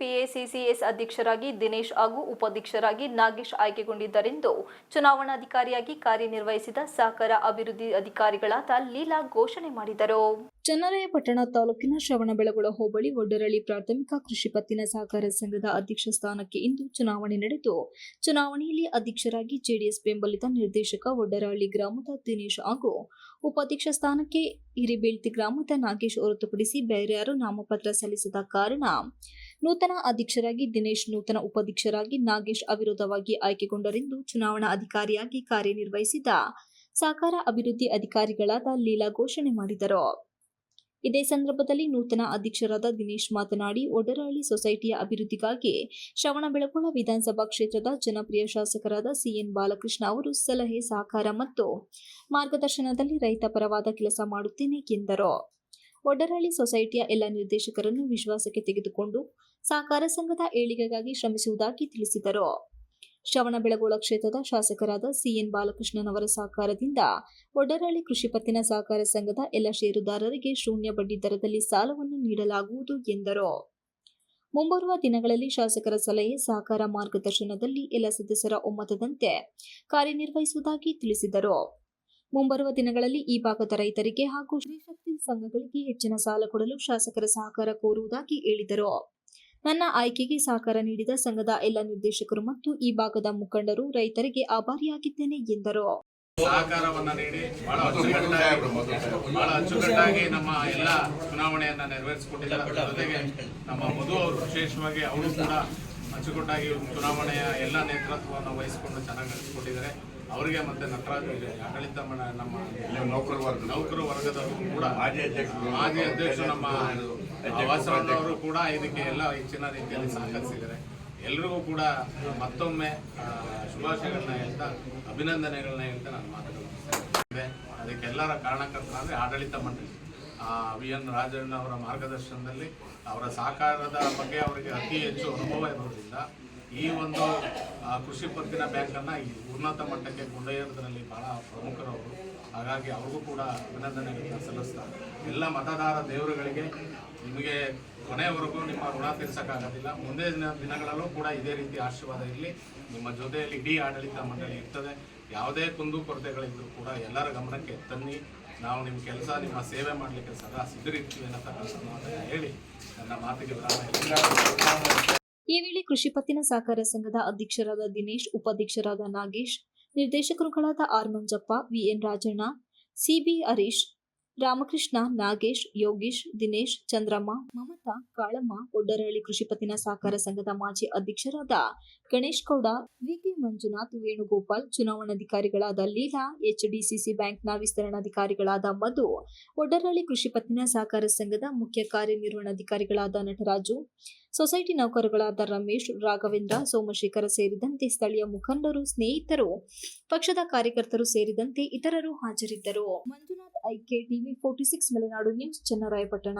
ಪಿಎಸಿಸಿಎಸ್ ಅಧ್ಯಕ್ಷರಾಗಿ ದಿನೇಶ್ ಹಾಗೂ ಉಪಾಧ್ಯಕ್ಷರಾಗಿ ನಾಗೇಶ್ ಆಯ್ಕೆಗೊಂಡಿದ್ದರೆಂದು ಚುನಾವಣಾಧಿಕಾರಿಯಾಗಿ ಕಾರ್ಯನಿರ್ವಹಿಸಿದ ಸಹಕಾರ ಅಭಿವೃದ್ಧಿ ಅಧಿಕಾರಿಗಳಾದ ಲೀಲಾ ಘೋಷಣೆ ಮಾಡಿದರು. ಚನ್ನರಾಯಪಟ್ಟಣ ತಾಲೂಕಿನ ಶ್ರವಣಬೆಳಗೊಳ ಹೋಬಳಿ ಒಡ್ಡರಳ್ಳಿ ಪ್ರಾಥಮಿಕ ಕೃಷಿ ಪತ್ತಿನ ಸಹಕಾರ ಸಂಘದ ಅಧ್ಯಕ್ಷ ಸ್ಥಾನಕ್ಕೆ ಇಂದು ಚುನಾವಣೆ ನಡೆದು, ಚುನಾವಣೆಯಲ್ಲಿ ಅಧ್ಯಕ್ಷರಾಗಿ ಜೆಡಿಎಸ್ ಬೆಂಬಲಿತ ನಿರ್ದೇಶಕ ಒಡ್ಡರಹಳ್ಳಿ ಗ್ರಾಮದ ದಿನೇಶ್ ಹಾಗೂ ಉಪಾಧ್ಯಕ್ಷ ಸ್ಥಾನಕ್ಕೆ ಹಿರಿಬೀಳ್ತಿ ಗ್ರಾಮದ ನಾಗೇಶ್ ಹೊರತುಪಡಿಸಿ ಬೇರ್ಯಾರು ನಾಮಪತ್ರ ಸಲ್ಲಿಸದ ಕಾರಣ ನೂತನ ಅಧ್ಯಕ್ಷರಾಗಿ ದಿನೇಶ್, ನೂತನ ಉಪಾಧ್ಯಕ್ಷರಾಗಿ ನಾಗೇಶ್ ಅವಿರೋಧವಾಗಿ ಆಯ್ಕೆಗೊಂಡರೆಂದು ಚುನಾವಣಾ ಅಧಿಕಾರಿಯಾಗಿ ಕಾರ್ಯನಿರ್ವಹಿಸಿದ ಸಹಕಾರ ಅಭಿವೃದ್ಧಿ ಅಧಿಕಾರಿಗಳಾದ ಲೀಲಾ ಘೋಷಣೆ ಮಾಡಿದರು. ಇದೇ ಸಂದರ್ಭದಲ್ಲಿ ನೂತನ ಅಧ್ಯಕ್ಷರಾದ ದಿನೇಶ್ ಮಾತನಾಡಿ ಒಡರಹಳ್ಳಿ ಸೊಸೈಟಿಯ ಅಭಿವೃದ್ಧಿಗಾಗಿ ಶ್ರವಣಬೆಳಗೊಳ ವಿಧಾನಸಭಾ ಕ್ಷೇತ್ರದ ಜನಪ್ರಿಯ ಶಾಸಕರಾದ ಸಿಎನ್ ಬಾಲಕೃಷ್ಣ ಅವರು ಸಲಹೆ, ಸಹಕಾರ ಮತ್ತು ಮಾರ್ಗದರ್ಶನದಲ್ಲಿ ರೈತ ಪರವಾದ ಕೆಲಸ ಮಾಡುತ್ತೇನೆ ಎಂದರು. ಒಡರಹಳ್ಳಿ ಸೊಸೈಟಿಯ ಎಲ್ಲ ನಿರ್ದೇಶಕರನ್ನು ವಿಶ್ವಾಸಕ್ಕೆ ತೆಗೆದುಕೊಂಡು ಸಹಕಾರ ಸಂಘದ ಏಳಿಗೆಗಾಗಿ ಶ್ರಮಿಸುವುದಾಗಿ ತಿಳಿಸಿದರು. ಶ್ರವಣಬೆಳಗೊಳ ಕ್ಷೇತ್ರದ ಶಾಸಕರಾದ ಸಿಎನ್ ಬಾಲಕೃಷ್ಣನವರ ಸಹಕಾರದಿಂದ ಒಡರಳ್ಳಿ ಕೃಷಿ ಪತ್ತಿನ ಸಹಕಾರ ಸಂಘದ ಎಲ್ಲ ಷೇರುದಾರರಿಗೆ ಶೂನ್ಯ ಬಡ್ಡಿ ದರದಲ್ಲಿ ಸಾಲವನ್ನು ನೀಡಲಾಗುವುದು ಎಂದರು. ಮುಂಬರುವ ದಿನಗಳಲ್ಲಿ ಶಾಸಕರ ಸಲಹೆ, ಸಹಕಾರ ಮಾರ್ಗದರ್ಶನದಲ್ಲಿ ಎಲ್ಲ ಸದಸ್ಯರ ಒಮ್ಮತದಂತೆ ಕಾರ್ಯನಿರ್ವಹಿಸುವುದಾಗಿ ತಿಳಿಸಿದರು. ಮುಂಬರುವ ದಿನಗಳಲ್ಲಿ ಈ ಭಾಗದ ರೈತರಿಗೆ ಹಾಗೂ ಶ್ರೀಶಕ್ತಿ ಸಂಘಗಳಿಗೆ ಹೆಚ್ಚಿನ ಸಾಲ ಕೊಡಲು ಶಾಸಕರ ಸಹಕಾರ ಕೋರುವುದಾಗಿ ಹೇಳಿದರು. ನನ್ನ ಆಯ್ಕೆಗೆ ಸಹಕಾರ ನೀಡಿದ ಸಂಘದ ಎಲ್ಲ ನಿರ್ದೇಶಕರು ಮತ್ತು ಈ ಭಾಗದ ಮುಖಂಡರು ರೈತರಿಗೆ ಆಭಾರಿಯಾಗಿದ್ದೇನೆ ಎಂದರು. ಸಹಕಾರವನ್ನ ನೀಡಿ ಬಹಳ ಅಚ್ಚುಕಟ್ಟಾಗಿ ಬಹಳ ಅಚ್ಚುಕಟ್ಟಾಗಿ ನಮ್ಮ ಎಲ್ಲ ಚುನಾವಣೆಯನ್ನು ನೆರವೇರಿಸಿಕೊಟ್ಟಿದ್ದಾರೆ. ಅದರ ಜೊತೆಗೆ ನಮ್ಮ ಮಧು ಅವರು ವಿಶೇಷವಾಗಿ ಅವರು ಕೂಡ ಅಚ್ಚುಕಟ್ಟಾಗಿ ಚುನಾವಣೆಯ ಎಲ್ಲ ನೇತೃತ್ವವನ್ನು ವಹಿಸಿಕೊಂಡು ಚೆನ್ನಾಗಿ ನಡೆಸಿಕೊಟ್ಟಿದ್ದಾರೆ ಅವರಿಗೆ ಮತ್ತೆ ನಟರಾಜ್ ಆಡಳಿತ ನಮ್ಮ ನೌಕರ ವರ್ಗ ನೌಕರ ವರ್ಗದವರು ಕೂಡ ಮಾಜಿ ಅಧ್ಯಕ್ಷರು ಮಾಜಿ ಅಧ್ಯಕ್ಷರು ನಮ್ಮ ವಾಸವಣ್ಣವರು ಕೂಡ ಇದಕ್ಕೆ ಎಲ್ಲ ಹೆಚ್ಚಿನ ರೀತಿಯಲ್ಲಿ ಸಹಕರಿಸಿದ್ದಾರೆ. ಎಲ್ರಿಗೂ ಕೂಡ ಮತ್ತೊಮ್ಮೆ ಆ, ಶುಭಾಶಯಗಳನ್ನ ಹೇಳ್ತಾ ಅಭಿನಂದನೆಗಳನ್ನ ಹೇಳ್ತಾ ನಾನು ಮಾತುಗಳು ಮುಗಿಸ್ತೇನೆ. ಅದಕ್ಕೆಲ್ಲರ ಕಾರಣಕರ್ತರ ಅಂದ್ರೆ ಆಡಳಿತ ಮಂಡಳಿ. ವಿ. ಎನ್. ರಾಜಣ್ಣ ಅವರ ಮಾರ್ಗದರ್ಶನದಲ್ಲಿ ಅವರ ಸಹಕಾರದ ಬಗ್ಗೆ ಅವರಿಗೆ ಅತಿ ಹೆಚ್ಚು ಅನುಭವ ಇರೋದ್ರಿಂದ ಈ ಒಂದು ಕೃಷಿ ಪತ್ತಿನ ಬ್ಯಾಂಕನ್ನು ಈ ಉನ್ನತ ಮಟ್ಟಕ್ಕೆ ಕೊಂಡೊಯ್ಯೋದ್ರಲ್ಲಿ ಬಹಳ ಪ್ರಮುಖರವರು. ಹಾಗಾಗಿ ಅವ್ರಿಗೂ ಕೂಡ ಅಭಿನಂದನೆಗಳನ್ನು ಸಲ್ಲಿಸ್ತಾ ಎಲ್ಲ ಮತದಾರ ದೇವರುಗಳಿಗೆ ನಿಮಗೆ ಕೊನೆಯವರೆಗೂ ನಿಮ್ಮ ಋಣ ತೀರ್ಸೋಕ್ಕಾಗೋದಿಲ್ಲ. ಮುಂದೆ ದಿನ- ದಿನಗಳಲ್ಲೂ ಕೂಡ ಇದೇ ರೀತಿ ಆಶೀರ್ವಾದ ಇರಲಿ. ನಿಮ್ಮ ಜೊತೆಯಲ್ಲಿ ಇಡೀ ಆಡಳಿತ ಮಂಡಳಿ ಇರ್ತದೆ. ಯಾವುದೇ ಕುಂದು ಕೊರತೆಗಳಿದ್ದರೂ ಕೂಡ ಎಲ್ಲರ ಗಮನಕ್ಕೆ ತನ್ನಿ. ನಾವು ನಿಮ್ಮ ಕೆಲಸ, ನಿಮ್ಮ ಸೇವೆ ಮಾಡಲಿಕ್ಕೆ ಸದಾ ಸಿದ್ಧರಿರ್ತೀವಿ ಅನ್ನತಕ್ಕಂಥ ಮಾತನ್ನು ಹೇಳಿ ನನ್ನ ಮಾತಿಗೆ ವಿರಾಮ. ಈ ವೇಳೆ ಕೃಷಿ ಪತ್ತಿನ ಸಹಕಾರ ಸಂಘದ ಅಧ್ಯಕ್ಷರಾದ ದಿನೇಶ್, ಉಪಾಧ್ಯಕ್ಷರಾದ Nagesh, ನಿರ್ದೇಶಕರುಗಳಾದ R Manjappa VN Rajanna CB Harish Ramakrishna, Nagesh, Yogish, Dinesh, Chandramma, Mamata, Kalamma Oddarahalli ಕೃಷಿ ಪತ್ತಿನ ಸಹಕಾರ ಸಂಘದ ಮಾಜಿ ಅಧ್ಯಕ್ಷರಾದ ಗಣೇಶ್ ಗೌಡ, ವಿಕೆ ಮಂಜುನಾಥ್, ವೇಣುಗೋಪಾಲ್, ಚುನಾವಣಾಧಿಕಾರಿಗಳಾದ ಲೀಲಾ, ಎಚ್ಡಿಸಿಸಿ ಬ್ಯಾಂಕ್ನ ವಿಸ್ತರಣಾಧಿಕಾರಿಗಳಾದ ಮಧು ಒಡ್ಡರಹಳ್ಳಿ ಕೃಷಿ ಪತ್ತಿನ ಸಹಕಾರ ಸಂಘದ ಮುಖ್ಯ ಕಾರ್ಯನಿರ್ವಹಣಾಧಿಕಾರಿಗಳಾದ ನಟರಾಜು, ಸೊಸೈಟಿ ನೌಕರರುಗಳಾದ ರಮೇಶ್, ರಾಘವೇಂದ್ರ, ಸೋಮಶೇಖರ ಸೇರಿದಂತೆ ಸ್ಥಳೀಯ ಮುಖಂಡರು, ಸ್ನೇಹಿತರು, ಪಕ್ಷದ ಕಾರ್ಯಕರ್ತರು ಸೇರಿದಂತೆ ಇತರರು ಹಾಜರಿದ್ದರು. Manjunath ಐಕೆ TV forty six Malenadu news Channarayapatna